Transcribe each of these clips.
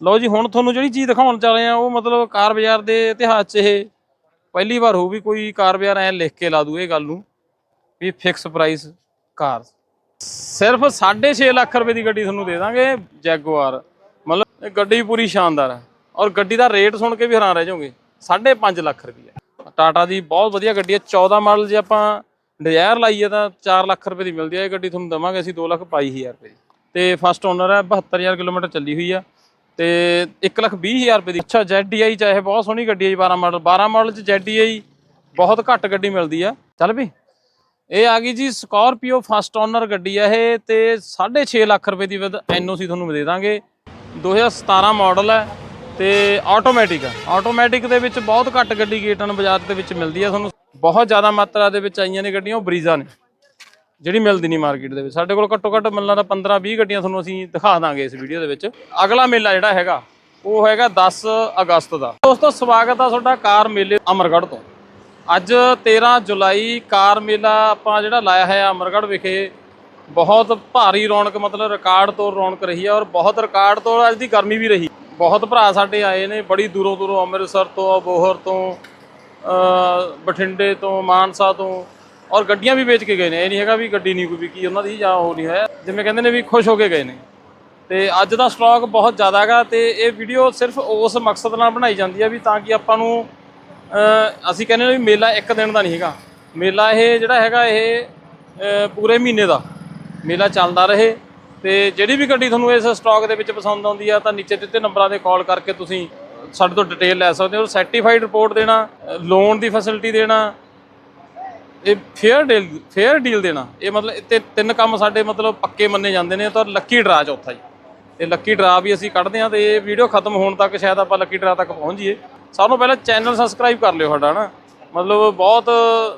ਲਓ ਜੀ, ਹੁਣ ਤੁਹਾਨੂੰ ਜਿਹੜੀ ਚੀਜ਼ ਦਿਖਾਉਣ ਚੱਲੇ ਆ, ਉਹ ਮਤਲਬ ਕਾਰ ਬਾਜ਼ਾਰ ਦੇ ਇਤਿਹਾਸ 'ਚ ਇਹ ਪਹਿਲੀ ਵਾਰ ਹੋਊ ਵੀ ਕੋਈ ਕਾਰ ਬਾਜ਼ਾਰ ਐ ਲਿਖ ਕੇ ਲਾ ਦੂ ਇਹ ਗੱਲ ਨੂੰ ਵੀ ਫਿਕਸ ਪ੍ਰਾਈਸ ਕਾਰ ਸਿਰਫ 6.5 ਲੱਖ ਰੁਪਏ ਦੀ ਗੱਡੀ ਤੁਹਾਨੂੰ ਦੇ ਦਾਂਗੇ ਜੈਗੁਆਰ ਮਤਲਬ ਇਹ ਗੱਡੀ ਪੂਰੀ ਸ਼ਾਨਦਾਰ ਹੈ ਔਰ ਗੱਡੀ ਦਾ ਰੇਟ ਸੁਣ ਕੇ ਵੀ ਹੈਰਾਨ ਰਹਿ ਜਾਓਗੇ 5.5 ਲੱਖ ਰੁਪਏ ਟਾਟਾ ਦੀ ਬਹੁਤ ਵਧੀਆ ਗੱਡੀ ਹੈ 14 ਮਾਡਲ ਜੇ ਆਪਾਂ ਡਿਜ਼ਾਇਰ ਲਾਈਏ ਤਾਂ 4 ਲੱਖ ਰੁਪਏ ਦੀ ਮਿਲਦੀ ਹੈ ਇਹ ਗੱਡੀ ਤੁਹਾਨੂੰ ਦਵਾਂਗੇ ਅਸੀਂ 2 ਲੱਖ 22000 ਰੁਪਏ ਦੀ। ਤੇ ਫਸਟ ਓਨਰ ਹੈ 72000 ਕਿਲੋਮੀਟਰ ਚੱਲੀ ਹੋਈ ਆ। ਤੇ 1 ਲੱਖ 20000 ਰੁਪਏ ਦੀ। ਅੱਛਾ ZDI ਚਾਹੇ ਬਹੁਤ ਸੋਹਣੀ ਗੱਡੀ ਹੈ ਜੀ 12 ਮਾਡਲ। 12 ਮਾਡਲ ਚ ZDI ਬਹੁਤ ਘੱਟ ਗੱਡੀ ਮਿਲਦੀ ਆ। ਚੱਲ ਵੀ। ਇਹ ਆ ਗਈ ਜੀ ਸਕਾਰਪੀਓ ਫਸਟ ਓਨਰ ਗੱਡੀ ਆ ਇਹ ਤੇ 6.5 ਲੱਖ ਰੁਪਏ ਦੀ ਵਿਦ ਐਨਓਸੀ ਤੁਹਾਨੂੰ ਦੇ ਦਾਂਗੇ। 2017 ਮਾਡਲ ਹੈ ਤੇ ਆਟੋਮੈਟਿਕ ਆ। ਆਟੋਮੈਟਿਕ ਦੇ ਵਿੱਚ ਬਹੁਤ ਘੱਟ ਗੱਡੀ ਗੇਟਨ ਬਾਜ਼ਾਰ ਦੇ ਵਿੱਚ ਮਿਲਦੀ ਆ ਤੁਹਾਨੂੰ। ਬਹੁਤ ਜ਼ਿਆਦਾ ਮਾਤਰਾ ਦੇ ਵਿੱਚ ਆਈਆਂ ਨੇ ਗੱਡੀਆਂ, ਉਹ ਬਰੀਜ਼ਾ ਨੇ। ਜਿਹੜੀ ਮਿਲਦੀ ਨਹੀਂ ਮਾਰਕੀਟ ਦੇ ਵਿੱਚ। ਸਾਡੇ ਕੋਲ ਘੱਟੋ ਘੱਟ ਮਿਲਣਾ ਤਾਂ 15 20 ਗੱਡੀਆਂ ਤੁਹਾਨੂੰ ਅਸੀਂ ਦਿਖਾ ਦਾਂਗੇ ਇਸ ਵੀਡੀਓ ਦੇ ਵਿੱਚ। ਅਗਲਾ ਮੇਲਾ ਜਿਹੜਾ ਹੈਗਾ, ਉਹ ਹੈਗਾ 10 ਅਗਸਤ ਦਾ। ਦੋਸਤੋ, ਸਵਾਗਤ ਆ ਤੁਹਾਡਾ ਕਾਰ ਮੇਲੇ ਅਮਰਗੜ੍ਹ ਤੋਂ। ਅੱਜ 13 ਜੁਲਾਈ ਕਾਰ ਮੇਲਾ ਆਪਾਂ ਜਿਹੜਾ ਲਾਇਆ ਹੈ ਅਮਰਗੜ੍ਹ ਵਿਖੇ। ਬਹੁਤ ਭਾਰੀ ਰੌਣਕ, ਮਤਲਬ ਰਿਕਾਰਡ ਤੋੜ ਰੌਣਕ ਰਹੀ ਹੈ ਔਰ ਬਹੁਤ ਰਿਕਾਰਡ ਤੋੜ ਅੱਜ ਦੀ ਗਰਮੀ ਵੀ ਰਹੀ। ਬਹੁਤ ਭਰਾ ਸਾਡੇ ਆਏ ਨੇ, ਬੜੀ ਦੂਰੋਂ ਦੂਰੋਂ ਅੰਮ੍ਰਿਤਸਰ ਤੋਂ, ਅਬੋਹਰ ਤੋਂ ਬਠਿੰਡੇ ਤੋਂ, ਮਾਨਸਾ ਤੋਂ। ਔਰ ਗੱਡੀਆਂ ਵੀ ਵੇਚ ਕੇ ਗਏ ਨੇ। ਇਹ ਨਹੀਂ ਹੈਗਾ ਵੀ ਗੱਡੀ ਨਹੀਂ ਕੋਈ ਵਿਕੀ, ਉਹਨਾਂ ਦੀ ਜਾਂ ਉਹ ਨਹੀਂ ਹੈ। ਜਿਵੇਂ ਕਹਿੰਦੇ ਨੇ ਵੀ ਖੁਸ਼ ਹੋ ਕੇ ਗਏ ਨੇ। ਤੇ ਅੱਜ ਦਾ ਸਟਾਕ ਬਹੁਤ ਜ਼ਿਆਦਾ ਹੈਗਾ ਤੇ ਇਹ ਵੀਡੀਓ ਸਿਰਫ ਉਸ ਮਕਸਦ ਨਾਲ ਬਣਾਈ ਜਾਂਦੀ ਹੈ ਵੀ ਤਾਂ ਕਿ ਆਪਾਂ ਨੂੰ ਅਸੀਂ ਕਹਿੰਦੇ ਨੇ ਵੀ ਮੇਲਾ ਇੱਕ ਦਿਨ ਦਾ ਨਹੀਂ ਹੈਗਾ। ਮੇਲਾ ਇਹ ਜਿਹੜਾ ਹੈਗਾ ਇਹ ਪੂਰੇ ਮਹੀਨੇ ਦਾ। ਮੇਲਾ ਚੱਲਦਾ ਰਹੇ ਤੇ ਜਿਹੜੀ ਵੀ ਗੱਡੀ ਤੁਹਾਨੂੰ ਇਸ ਸਟਾਕ ਦੇ ਵਿੱਚ ਪਸੰਦ ਆਉਂਦੀ ਆ ਤਾਂ ਨੀਚੇ ਦਿੱਤੇ ਨੰਬਰਾਂ ਤੇ ਕਾਲ ਕਰਕੇ ਤੁਸੀਂ ਸਾਡੇ ਤੋਂ ਡਿਟੇਲ ਲੈ ਸਕਦੇ ਹੋ। ਸਰਟੀਫਾਈਡ ਰਿਪੋਰਟ ਦੇਣਾ ਲੋਨ ਦੀ ਫੈਸਿਲਿਟੀ ਦੇਣਾ ਇਹ ਫੇਅਰ ਡੀਲ ਫੇਅਰ ਡੀਲ ਦੇਣਾ। ਇਹ ਮਤਲਬ ਇਹ ਤੇ ਤਿੰਨ ਕੰਮ ਸਾਡੇ ਮਤਲਬ ਪੱਕੇ ਮੰਨੇ ਜਾਂਦੇ ਨੇ ਤਾਂ ਲੱਕੀ ਡਰਾ ਚੌਥਾ ਜੀ। ਤੇ ਲੱਕੀ ਡਰਾ ਵੀ ਅਸੀਂ ਕੱਢਦੇ ਹਾਂ ਤੇ ਇਹ ਵੀਡੀਓ ਖਤਮ ਹੋਣ ਤੱਕ ਸ਼ਾਇਦ ਆਪਾਂ ਲੱਕੀ ਡਰਾ ਤੱਕ ਪਹੁੰਚ ਜਾਈਏ। ਸਭ ਤੋਂ ਪਹਿਲਾਂ ਚੈਨਲ ਸਬਸਕ੍ਰਾਈਬ ਕਰ ਲਿਓ ਸਾਡਾ ਨਾ ਮਤਲਬ ਬਹੁਤ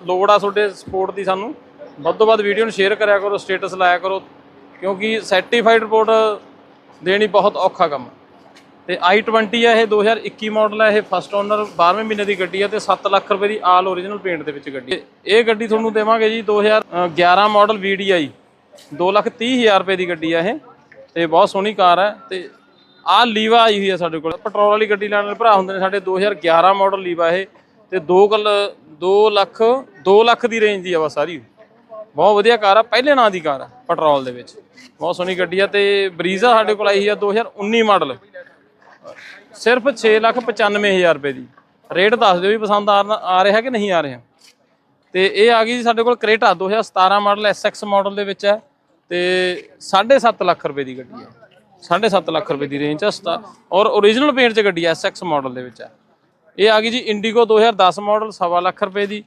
ਲੋੜ ਆ ਤੁਹਾਡੇ ਸਪੋਰਟ ਦੀ ਸਾਨੂੰ। ਵੱਧ ਤੋਂ ਵੱਧ ਵੀਡੀਓ ਨੂੰ ਸ਼ੇਅਰ ਕਰਿਆ ਕਰੋ ਸਟੇਟਸ ਲਾਇਆ ਕਰੋ। ਕਿਉਂਕਿ ਸਰਟੀਫਾਈਡ ਰਿਪੋਰਟ ਦੇਣੀ ਬਹੁਤ ਔਖਾ ਕੰਮ। ਤੇ i20 ਹੈ ਇਹ 2021 ਮਾਡਲ ਹੈ ਇਹ ਫਸਟ ਓਨਰ 12ਵੇਂ ਮਹੀਨੇ ਦੀ ਗੱਡੀ ਹੈ ਤੇ 7 ਲੱਖ ਰੁਪਏ ਦੀ ਆਲ ਓਰੀਜਨਲ ਪੇਂਟ ਦੇ ਵਿੱਚ ਗੱਡੀ ਇਹ ਗੱਡੀ ਤੁਹਾਨੂੰ ਦੇਵਾਂਗੇ ਜੀ 2011 ਮਾਡਲ VDI 2 ਲੱਖ 30 ਹਜ਼ਾਰ ਰੁਪਏ ਦੀ ਗੱਡੀ ਹੈ ਇਹ। ਤੇ ਬਹੁਤ ਸੋਹਣੀ ਕਾਰ ਹੈ ਤੇ ਆਹ ਲੀਵਾ ਆਈ ਹੋਈ ਹੈ ਸਾਡੇ ਕੋਲ। ਪੈਟਰੋਲ ਵਾਲੀ ਗੱਡੀ ਲੈਣ ਵਾਲੇ ਭਰਾ ਹੁੰਦੇ ਨੇ ਸਾਡੇ 2011 ਮਾਡਲ ਲੀਵਾ ਇਹ। ਤੇ 2 ਕੱਲ 2 ਲੱਖ 2 ਲੱਖ ਦੀ ਰੇਂਜ ਦੀ ਆ ਵਾ ਸਾਰੀ। ਬਹੁਤ ਵਧੀਆ ਕਾਰ ਆ, ਪਹਿਲੇ ਨਾਂ ਦੀ ਕਾਰ ਆ ਪੈਟਰੋਲ ਦੇ ਵਿੱਚ। ਬਹੁਤ ਸੋਹਣੀ ਗੱਡੀ ਆ ਤੇ ਬਰੀਜ਼ਾ ਸਾਡੇ ਕੋਲ ਆਈ ਆ 2019 ਮਾਡਲ ਸਿਰਫ 6 ਲੱਖ 95 ਹਜ਼ਾਰ ਰੁਪਏ ਦੀ। ਰੇਟ ਦੱਸ ਦਿਓ ਵੀ ਪਸੰਦ ਆ ਰਿਹਾ ਕਿ ਨਹੀਂ ਆ ਰਿਹਾ। ਤੇ ਇਹ ਆ ਗਈ ਜੀ ਸਾਡੇ ਕੋਲ ਕਰੇਟਾ 2017 ਮਾਡਲ SX ਮਾਡਲ ਦੇ ਵਿੱਚ ਹੈ ਤੇ 7.5 ਲੱਖ ਰੁਪਏ ਦੀ ਗੱਡੀ ਹੈ। 7.5 ਲੱਖ ਰੁਪਏ ਦੀ ਰੇਂਜ ਹੈ, ਸਤਾ- ਔਰ origignal ਪੇਂਟ 'ਚ ਗੱਡੀ ਹੈ SX ਮਾਡਲ ਦੇ ਵਿੱਚ ਹੈ। ਇਹ ਆ ਗਈ ਜੀ ਇੰਡੀਗੋ 2010 ਮਾਡਲ, ਸਵਾ ਲੱਖ ਰੁਪਏ ਦੀ।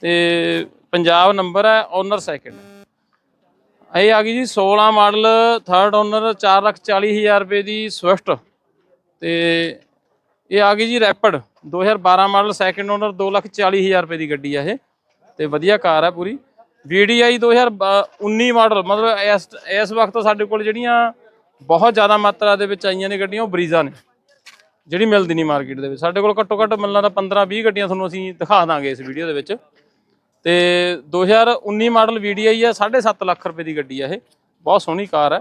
ਤੇ ਪੰਜਾਬ ਨੰਬਰ ਹੈ ਓਨਰ ਸੈਕਿੰਡ ਇਹ ਆ ਗਈ ਜੀ 16 ਮਾਡਲ ਥਰਡ ਓਨਰ 4 ਲੱਖ 40 ਹਜ਼ਾਰ ਰੁਪਏ ਦੀ ਸਵਿਫਟ ਤੇ ਇਹ ਆ ਗਈ ਜੀ Rapid. 2012 model second owner 2 lakh 40 ਹਜ਼ਾਰ ਰੁਪਏ ਦੀ ਗੱਡੀ ਆ ਇਹ। ਤੇ ਵਧੀਆ ਕਾਰ ਆ ਪੂਰੀ। VDI 2019 ਮਾਡਲ, ਮਤਲਬ ਇਸ ਇਸ ਵਕਤ ਸਾਡੇ ਕੋਲ ਜਿਹੜੀਆਂ ਬਹੁਤ ਜ਼ਿਆਦਾ ਮਾਤਰਾ ਦੇ ਵਿੱਚ ਆਈਆਂ ਨੇ ਗੱਡੀਆਂ, ਉਹ ਬਰੀਜ਼ਾ ਨੇ। ਜਿਹੜੀ ਮਿਲਦੀ ਨਹੀਂ ਮਾਰਕੀਟ ਦੇ ਵਿੱਚ। ਸਾਡੇ ਕੋਲ ਘੱਟੋ ਘੱਟ ਮਿਲਣਾ ਤਾਂ 15 20 ਗੱਡੀਆਂ ਤੁਹਾਨੂੰ ਅਸੀਂ ਦਿਖਾ ਦਾਂਗੇ ਇਸ ਵੀਡੀਓ ਦੇ ਵਿੱਚ। ਤੇ 2019 ਮਾਡਲ VDI ਆ 7.5 ਲੱਖ ਰੁਪਏ ਦੀ ਗੱਡੀ ਆ ਇਹ। ਬਹੁਤ ਸੋਹਣੀ ਕਾਰ ਹੈ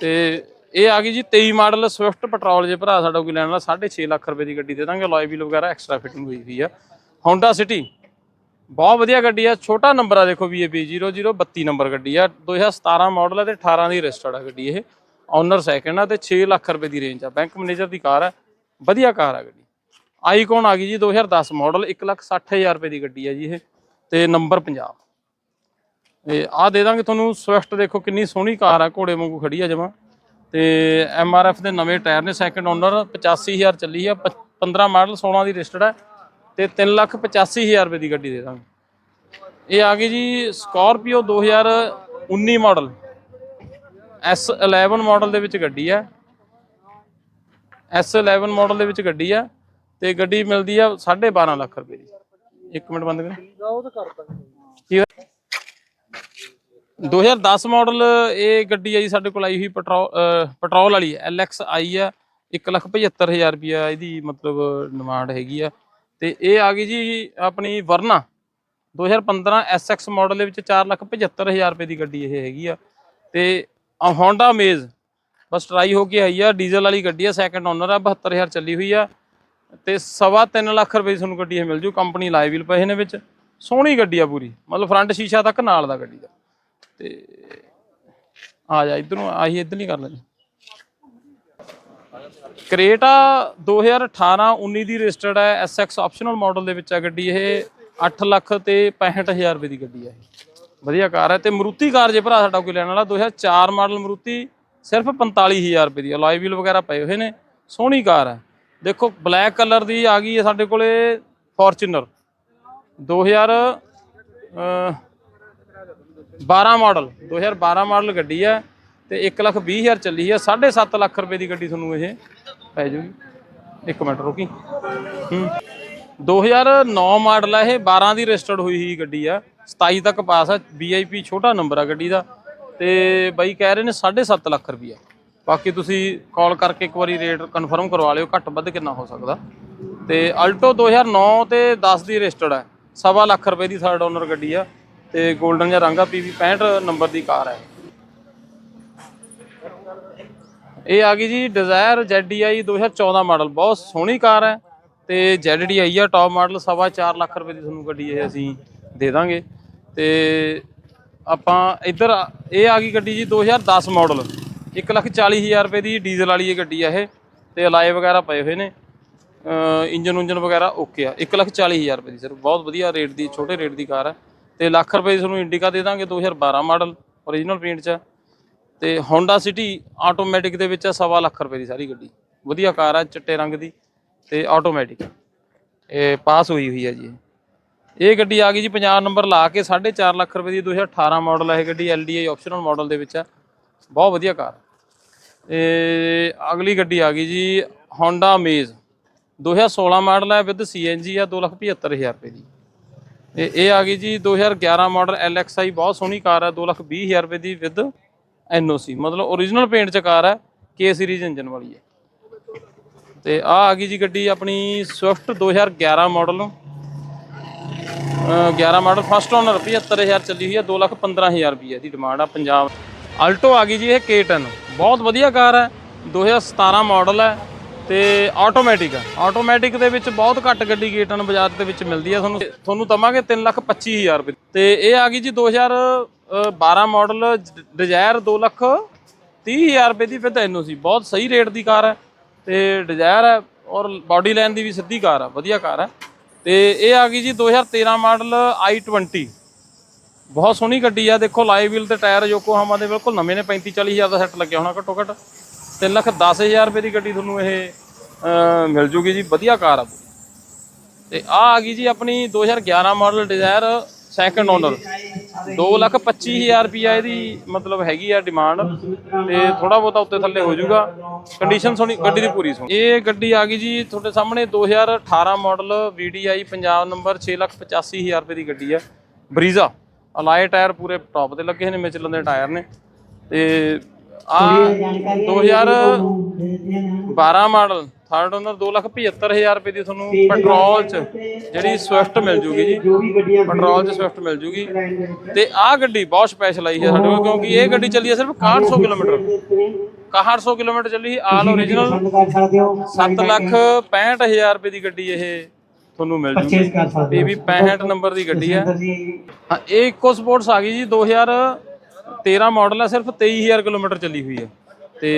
ਤੇ ਇਹ ਆ ਗਈ ਜੀ 23 ਮਾਡਲ ਸਵਿਫਟ ਪੈਟਰੋਲ ਜੇ ਭਰਾ, ਸਾਡਾ ਕੋਈ ਲੈਣ ਵਾਲਾ 6.5 ਲੱਖ ਰੁਪਏ ਦੀ ਗੱਡੀ ਦੇ ਦਾਂਗੇ। ਲੋਈ ਵੀਲ ਵਗੈਰਾ ਐਕਸਟਰਾ ਫਿਟਿੰਗ ਹੋਈ ਹੋਈ ਆ। Honda ਸਿਟੀ ਬਹੁਤ ਵਧੀਆ ਗੱਡੀ ਆ। ਛੋਟਾ ਨੰਬਰ ਆ, ਦੇਖੋ VAB 0032 ਨੰਬਰ ਗੱਡੀ ਆ। 2017 ਮਾਡਲ ਆ ਤੇ 18 ਦੀ ਰਜਿਸਟਰਡ ਆ ਗੱਡੀ ਇਹ। ਓਨਰ ਸੈਕਿੰਡ ਆ ਤੇ 6 ਲੱਖ ਰੁਪਏ ਦੀ ਰੇਂਜ ਆ। ਬੈਂਕ ਮੈਨੇਜਰ ਦੀ ਕਾਰ ਆ। ਵਧੀਆ ਕਾਰ ਆ ਗੱਡੀ। ਆਈਕਨ ਆ ਗਈ ਜੀ 2010 ਮਾਡਲ 1 ਲੱਖ 60 ਹਜ਼ਾਰ ਰੁਪਏ ਦੀ ਗੱਡੀ ਆ ਜੀ ਇਹ। ਤੇ ਨੰਬਰ ਪੰਜਾਬ ਇਹ ਆ ਦੇ ਦਾਂਗੇ ਤੁਹਾਨੂੰ ਸਵਿਫਟ ਦੇਖੋ ਕਿੰਨੀ ਸੋਹਣੀ ਕਾਰ ਆ, ਘੋੜੇ ਵਾਂਗੂ ਖੜੀ ਆ ਜਮਾ। ਤੇ ਐਫ ਦੇ ਨਵੇਂ ਟਾਇਰ ਨੇ ਸੈਕਿੰਡ ਓਨਰ 85000 ਚੱਲੀ ਆ ਪ- 15 ਮਾਡਲ 16 ਦੀ ਰਜਿਸਟਰਡ ਹੈ ਤੇ 385000 ਰੁਪਏ ਦੀ ਗੱਡੀ ਦੇ ਦਾਂਗੇ। ਇਹ ਆ ਗਈ ਜੀ ਸਕਾਰਪੀਓ 2019 ਮਾਡਲ। S11 ਮਾਡਲ ਦੇ ਵਿੱਚ ਗੱਡੀ ਆ। S11 ਮਾਡਲ ਦੇ ਵਿੱਚ ਗੱਡੀ ਆ ਤੇ ਗੱਡੀ ਮਿਲਦੀ ਆ 12.5 ਲੱਖ ਰੁਪਏ ਦੀ। ਇੱਕ ਮਿੰਟ ਬੰਦ ਕਰ। ਉਹ ਤਾਂ ਕਰਦਾ ਕੀ ਹੋਇਆ? 2010 ਮਾਡਲ ਇਹ ਗੱਡੀ ਆ ਜੀ ਸਾਡੇ ਕੋਲ ਆਈ ਹੋਈ ਪੈਟਰੋਲ ਪੈਟਰੋਲ ਵਾਲੀ LX ਆਈ ਆ 175000 ਰੁਪਿਆ ਇਹਦੀ ਮਤਲਬ ਡਿਮਾਂਡ ਹੈਗੀ ਆ। ਤੇ ਇਹ ਆ ਗਈ ਜੀ ਆਪਣੀ ਵਰਨਾ 2015 SX ਮਾਡਲ ਦੇ ਵਿੱਚ 475000 ਰੁਪਏ ਦੀ ਗੱਡੀ ਇਹ ਹੈਗੀ ਆ। ਤੇ Honda Amaze, ਬਸ ਟਰਾਈ ਹੋ ਕੇ ਆਈ ਆ ਡੀਜ਼ਲ ਵਾਲੀ ਗੱਡੀ ਆ ਸੈਕੰਡ ਓਨਰ ਆ 72000 ਚੱਲੀ ਹੋਈ ਆ। ਤੇ ਸਵਾ ਤਿੰਨ ਲੱਖ ਰੁਪਏ ਦੀ ਤੁਹਾਨੂੰ ਗੱਡੀ ਇਹ ਮਿਲ ਜੂ ਕੰਪਨੀ ਲਾਏ ਪਏ ਨੇ ਵਿੱਚ। ਸੋਹਣੀ ਗੱਡੀ ਆ ਪੂਰੀ, ਮਤਲਬ ਫਰੰਟ ਸ਼ੀਸ਼ਾ ਤੱਕ ਨਾਲ ਦਾ ਗੱਡੀ ਦਾ ਤੇ ਆ ਜਾ ਇਧਰ ਆਹੀ ਇਧਰ ਨਹੀਂ ਕਰ ਲੈ। ਕਰੇਟਾ 2018 19 ਦੀ ਰਜਿਸਟਰਡ ਹੈ SX ਆਪਸ਼ਨਲ ਮਾਡਲ ਦੇ ਵਿੱਚ ਆ ਗੱਡੀ ਇਹ। 8 ਲੱਖ ਤੇ 65000 ਰੁਪਏ ਦੀ ਗੱਡੀ ਹੈ ਇਹ। ਵਧੀਆ ਕਾਰ ਹੈ ਤੇ ਮਰੂਤੀ ਕਾਰ ਜੇ ਭਰਾ ਸਾਡਾ ਕੋਈ ਲੈਣ ਵਾਲਾ 2004 ਮਾਡਲ ਮਰੂਤੀ ਸਿਰਫ 45000 ਰੁਪਏ ਦੀ ਅਲੋਏ ਵੀਲ ਵਗੈਰਾ ਪਏ ਹੋਏ ਨੇ ਸੋਹਣੀ ਕਾਰ ਹੈ। ਦੇਖੋ ਬਲੈਕ ਕਲਰ ਦੀ ਆ ਗਈ ਹੈ ਸਾਡੇ ਕੋਲੇ ਫੋਰਚੂਨਰ 2000 ਅਹ, 12 ਮਾਡਲ 2012 ਮਾਡਲ ਗੱਡੀ ਹੈ ਤੇ 1 ਲੱਖ 20 ਹਜ਼ਾਰ ਚੱਲੀ ਹੈ 7.5 ਲੱਖ ਰੁਪਏ ਦੀ ਗੱਡੀ ਤੁਹਾਨੂੰ ਇਹ ਪੈ ਜੂਗੀ। ਇੱਕ ਮਿੰਟ ਰੁਕੀ। ਹੂੰ। 2009 ਮਾਡਲ ਹੈ ਇਹ 12 ਦੀ ਰਜਿਸਟਰਡ ਹੋਈ ਹੀ ਗੱਡੀ ਆ 27 ਤੱਕ ਪਾਸ ਆ VIP ਛੋਟਾ ਨੰਬਰ ਆ ਗੱਡੀ ਦਾ ਤੇ ਬਾਈ ਕਹਿ ਰਹੇ ਨੇ 7.5 ਲੱਖ ਰੁਪਈਆ। ਬਾਕੀ ਤੁਸੀਂ ਕਾਲ ਕਰਕੇ ਇੱਕ ਵਾਰੀ ਰੇਟ ਕਨਫਰਮ ਕਰਵਾ ਲਿਓ, ਘੱਟ ਵੱਧ ਕਿੰਨਾ ਹੋ ਸਕਦਾ। ਤੇ ਅਲਟੋ 2009 ਤੇ 10 ਦੀ ਰਜਿਸਟਰਡ ਹੈ ਸਵਾ ਲੱਖ ਰੁਪਏ ਦੀ ਥਰਡ ਓਨਰ ਗੱਡੀ ਆ। ਤੇ 골ਡਨ ਜਾਂ ਰੰਗ ਆ PV 65 ਨੰਬਰ ਦੀ ਕਾਰ ਹੈ। ਇਹ ਆ ਗਈ ਜੀ ਡਿਜ਼ਾਇਰ ZDI 2014 ਮਾਡਲ, ਬਹੁਤ ਸੋਹਣੀ ਕਾਰ ਹੈ ਤੇ ZDI ਆ ਟੌਪ ਮਾਡਲ ਸਵਾ ਚਾਰ ਲੱਖ ਰੁਪਏ ਦੀ ਤੁਹਾਨੂੰ ਗੱਡੀ ਇਹ ਅਸੀਂ ਦੇ ਦਾਂਗੇ। ਤੇ ਆਪਾਂ ਇੱਧਰ ਇਹ ਆ ਗਈ ਗੱਡੀ ਜੀ 2010 ਮਾਡਲ 140000 ਰੁਪਏ ਦੀ ਡੀਜ਼ਲ ਵਾਲੀ ਇਹ ਗੱਡੀ ਆ ਇਹ, ਤੇ ਅਲਾਏ ਵਗੈਰਾ ਪਏ ਹੋਏ ਨੇ। ਇੰਜਨ ਉਂਜਨ ਵਗੈਰਾ ਓਕੇ ਆ 140000 ਰੁਪਏ ਦੀ ਸਰ, ਬਹੁਤ ਵਧੀਆ ਰੇਟ ਦੀ, ਛੋਟੇ ਰੇਟ ਦੀ ਕਾਰ ਹੈ। ਤੇ ਲੱਖ ਰੁਪਏ ਦੀ ਤੁਹਾਨੂੰ ਇੰਡੀਕਾ ਦੇ ਦਾਂਗੇ 2012 ਮਾਡਲ ਓਰੀਜਨਲ ਪੇਂਟ 'ਚ। ਆ। ਤੇ ਹੋਂਡਾ ਸਿਟੀ ਆਟੋਮੈਟਿਕ ਦੇ ਵਿੱਚ ਆ ਸਵਾ ਲੱਖ ਰੁਪਏ ਦੀ ਸਾਰੀ ਗੱਡੀ। ਵਧੀਆ ਕਾਰ ਆ, ਚਿੱਟੇ ਰੰਗ ਦੀ ਤੇ ਆਟੋਮੈਟਿਕ ਇਹ ਪਾਸ ਹੋਈ ਹੋਈ ਹੈ ਜੀ। ਇਹ। ਗੱਡੀ ਆ ਗਈ ਜੀ 50 ਨੰਬਰ ਲਾ ਕੇ 4.5 ਲੱਖ ਰੁਪਏ ਦੀ 2018 ਮਾਡਲ ਹੈ ਇਹ ਗੱਡੀ LDI ਆਪਸ਼ਨਲ ਮਾਡਲ ਦੇ ਵਿੱਚ ਆ। ਬਹੁਤ ਵਧੀਆ ਕਾਰ। ਇਹ ਅਗਲੀ ਗੱਡੀ ਆ ਗਈ ਜੀ ਹੋਂਡਾ ਅਮੇਜ਼ 2016 ਮਾਡਲ ਹੈ ਵਿਦ CNG ਆ 275000 ਰੁਪਏ ਦੀ। ਤੇ ਇਹ ਆ ਗਈ ਜੀ 2011 ਮਾਡਲ LXI ਬਹੁਤ ਸੋਹਣੀ ਕਾਰ ਹੈ 220000 ਰੁਪਏ ਦੀ ਵਿਦ NOC ਮਤਲਬ origignal ਪੇਂਟ ਚ ਕਾਰ ਹੈ K ਸੀਰੀਜ਼ ਇੰਜਨ ਵਾਲੀ ਹੈ। ਤੇ ਆ ਆ ਗਈ ਜੀ ਗੱਡੀ ਆਪਣੀ Swift 2011 model 11 model first owner 75000 ਚੱਲੀ ਹੋਈ ਹੈ 215000 ਰੁਪਏ ਦੀ ਡਿਮਾਂਡ ਆ ਪੰਜਾਬ। ਆਲਟੋ ਆ ਗਈ ਜੀ ਇਹ K10 ਬਹੁਤ ਵਧੀਆ ਕਾਰ ਹੈ 2017 ਮਾਡਲ ਹੈ ਤੇ ਆਟੋਮੈਟਿਕ ਆ। ਆਟੋਮੈਟਿਕ ਦੇ ਵਿੱਚ ਬਹੁਤ ਘੱਟ ਗੱਡੀ K10 ਬਾਜ਼ਾਰ ਦੇ ਵਿੱਚ ਮਿਲਦੀ ਹੈ ਤੁਹਾਨੂੰ ਤੁਹਾਨੂੰ ਦਵਾਂਗੇ 325000 ਰੁਪਏ। ਤੇ ਇਹ ਆ ਗਈ ਜੀ 2012 ਮਾਡਲ ਡਿਜ਼ਾਇਰ 2 ਲੱਖ 30000 ਰੁਪਏ ਦੀ ਫਿਰ ਐਨਓਸੀ ਬਹੁਤ ਸਹੀ ਰੇਟ ਦੀ ਕਾਰ ਹੈ ਤੇ ਡਿਜ਼ਾਇਰ ਹੈ ਔਰ ਬਾਡੀ ਲਾਈਨ ਦੀ ਵੀ ਸਿੱਧੀ ਕਾਰ ਆ। ਵਧੀਆ ਕਾਰ ਹੈ ਤੇ ਇਹ ਆ ਗਈ ਜੀ 2013 ਮਾਡਲ i20 ਬਹੁਤ ਸੋਹਣੀ ਗੱਡੀ ਆ। ਦੇਖੋ ਲਾਈਵ ਵੀਲ ਤੇ ਟਾਇਰ ਯੋਕੋਹਾਮਾ ਦੇ ਬਿਲਕੁਲ ਨਵੇਂ ਨੇ। 35 40 ਹਜ਼ਾਰ ਦਾ ਸੈੱਟ ਲੱਗਿਆ ਹੋਣਾ ਘੱਟੋ ਘੱਟ। 3 ਲੱਖ 10 ਹਜ਼ਾਰ ਰੁਪਏ ਦੀ ਗੱਡੀ ਤੁਹਾਨੂੰ ਇਹ ਮਿਲ ਜੂਗੀ ਜੀ। ਵਧੀਆ ਕਾਰ ਆ ਤੇ ਆ ਆ ਗਈ ਜੀ ਆਪਣੀ 2011 model Dzire second owner 2 lakh 25 ਹਜ਼ਾਰ ਰੁਪਿਆ ਇਹਦੀ ਮਤਲਬ ਹੈਗੀ ਆ ਡਿਮਾਂਡ ਤੇ ਥੋੜਾ ਬਹੁਤਾ ਉੱਤੇ ਥੱਲੇ ਹੋ ਜਾਊਗਾ ਕੰਡੀਸ਼ਨ ਸੋਹਣੀ, ਗੱਡੀ ਦੀ ਪੂਰੀ ਸੋਹਣੀ। ਇਹ ਗੱਡੀ ਆ ਗਈ ਜੀ ਤੁਹਾਡੇ ਸਾਹਮਣੇ 2018 model VDI Punjab number 6 lakh 85 ਹਜ਼ਾਰ ਰੁਪਏ ਦੀ ਗੱਡੀ ਆ। ਬਰੀਜ਼ਾ। ਅਲਾਈ ਟਾਇਰ ਪੂਰੇ ਟੌਪ ਦੇ ਲੱਗੇ ਨੇ ਮਿਚਲਨ ਦੇ ਟਾਇਰ ਨੇ। ਤੇ ਆ 2012 ਮਾਡਲ ਥਰਡ ਓਨਰ 275000 ਰੁਪਏ ਦੀ ਤੁਹਾਨੂੰ ਪੈਟਰੋਲ ਚ ਜਿਹੜੀ ਸਵਿਫਟ ਮਿਲ ਜੂਗੀ ਜੀ ਪੈਟਰੋਲ ਚ ਸਵਿਫਟ ਮਿਲ ਜੂਗੀ। ਤੇ ਆਹ ਗੱਡੀ ਬਹੁਤ ਸਪੈਸ਼ਲ ਆਈ ਹੈ ਸਾਡੇ ਕੋਲ ਕਿਉਂਕਿ ਇਹ ਗੱਡੀ ਚੱਲੀ ਹੈ ਸਿਰਫ 6100 ਕਿਲੋਮੀਟਰ। 6100 ਕਿਲੋਮੀਟਰ ਚੱਲੀ ਆਲ ਓਰੀਜਨਲ 7 ਲੱਖ 65000 ਰੁਪਏ ਦੀ ਗੱਡੀ ਇਹ ਤੁਹਾਨੂੰ ਮਿਲ ਜੂਗੀ। ਇਹ ਵੀ 65 ਨੰਬਰ ਦੀ ਗੱਡੀ ਹੈ। ਹਾਂ ਇਹ ਇਕੋ ਸਪੋਰਟਸ ਆ ਗਈ ਜੀ 2013 ਮਾਡਲ ਹੈ ਸਿਰਫ 23000 ਕਿਲੋਮੀਟਰ ਚੱਲੀ ਹੋਈ ਹੈ ਤੇ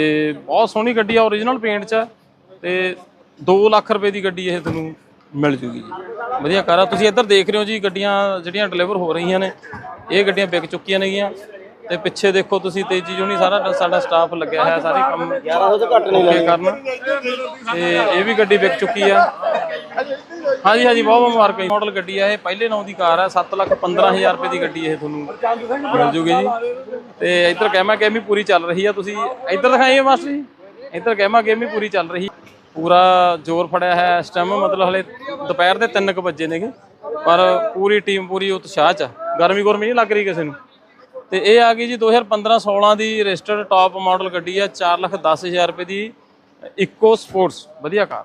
ਬਹੁਤ ਸੋਹਣੀ ਗੱਡੀ ਆ ਓਰੀਜਨਲ ਪੇਂਟ 'ਚ ਆ, ਤੇ 2 ਲੱਖ ਰੁਪਏ ਦੀ ਗੱਡੀ ਇਹ ਤੁਹਾਨੂੰ ਮਿਲ ਜੂਗੀ ਜੀ। ਵਧੀਆ ਕਾਰ ਆ। ਤੁਸੀਂ ਇੱਧਰ ਦੇਖ ਰਹੇ ਹੋ ਜੀ, ਗੱਡੀਆਂ ਜਿਹੜੀਆਂ ਡਿਲੀਵਰ ਹੋ ਰਹੀਆਂ ਨੇ, ਇਹ ਗੱਡੀਆਂ ਵਿਕ ਚੁੱਕੀਆਂ ਨੇਗੀਆਂ। ਤੇ ਪਿੱਛੇ ਦੇਖੋ ਤੁਸੀਂ ਤੇਜੀ ਜੋਨੀ ਸਾਰਾ ਸਾਡਾ ਸਟਾਫ ਲੱਗਿਆ ਹੋਇਆ ਸਾਰੇ ਕੰਮ 1100 ਤੋਂ ਘੱਟ ਨਹੀਂ ਕਰਨ। ਤੇ ਇਹ ਵੀ ਗੱਡੀ ਵਿਕ ਚੁੱਕੀ ਆ। ਹਾਂਜੀ ਹਾਂਜੀ ਬਹੁਤ ਮੁਬਾਰਕ ਹੈ ਮਾਡਲ ਗੱਡੀ ਆ ਇਹ ਪਹਿਲੇ ਨਾਂ ਦੀ ਕਾਰ ਆ 7 ਲੱਖ 15000 ਰੁਪਏ ਦੀ ਗੱਡੀ ਇਹ ਤੁਹਾਨੂੰ। ਮਿਲ ਜੂਗੀ ਜੀ। ਤੇ ਇੱਧਰ ਕਹਿਮਾ ਗੇਮੀ ਪੂਰੀ ਚੱਲ ਰਹੀ ਆ ਤੁਸੀਂ ਇੱਧਰ ਦਿਖਾਈਏ ਮਾਸਟਰ ਜੀ। ਇੱਧਰ ਕਹਿਮਾ ਗੇਮੀ ਪੂਰੀ ਚੱਲ ਰਹੀ। ਪੂਰਾ ਜ਼ੋਰ ਫੜਿਆ ਹੈ ਇਸ ਟਾਈਮ ਮਤਲਬ ਹਲੇ ਦੁਪਹਿਰ ਦੇ 3:00 ਵਜੇ ਨੇਗੇ। ਪਰ ਪੂਰੀ ਟੀਮ ਪੂਰੀ ਉਤਸ਼ਾਹ ਚ। ਗਰਮੀ ਗੁਰਮੀ ਨਹੀਂ ਲੱਗ ਰਹੀ ਕਿਸੇ ਨੂੰ। ਤੇ ਇਹ ਆ ਗਈ ਜੀ 2015 16 ਦੀ ਰਜਿਸਟਰਡ ਟਾਪ ਮਾਡਲ ਗੱਡੀ ਆ 4 ਲੱਖ 10000 ਰੁਪਏ ਦੀ ਇਕੋ ਸਪੋਰਟਸ ਵਧੀਆ ਕਾਰ।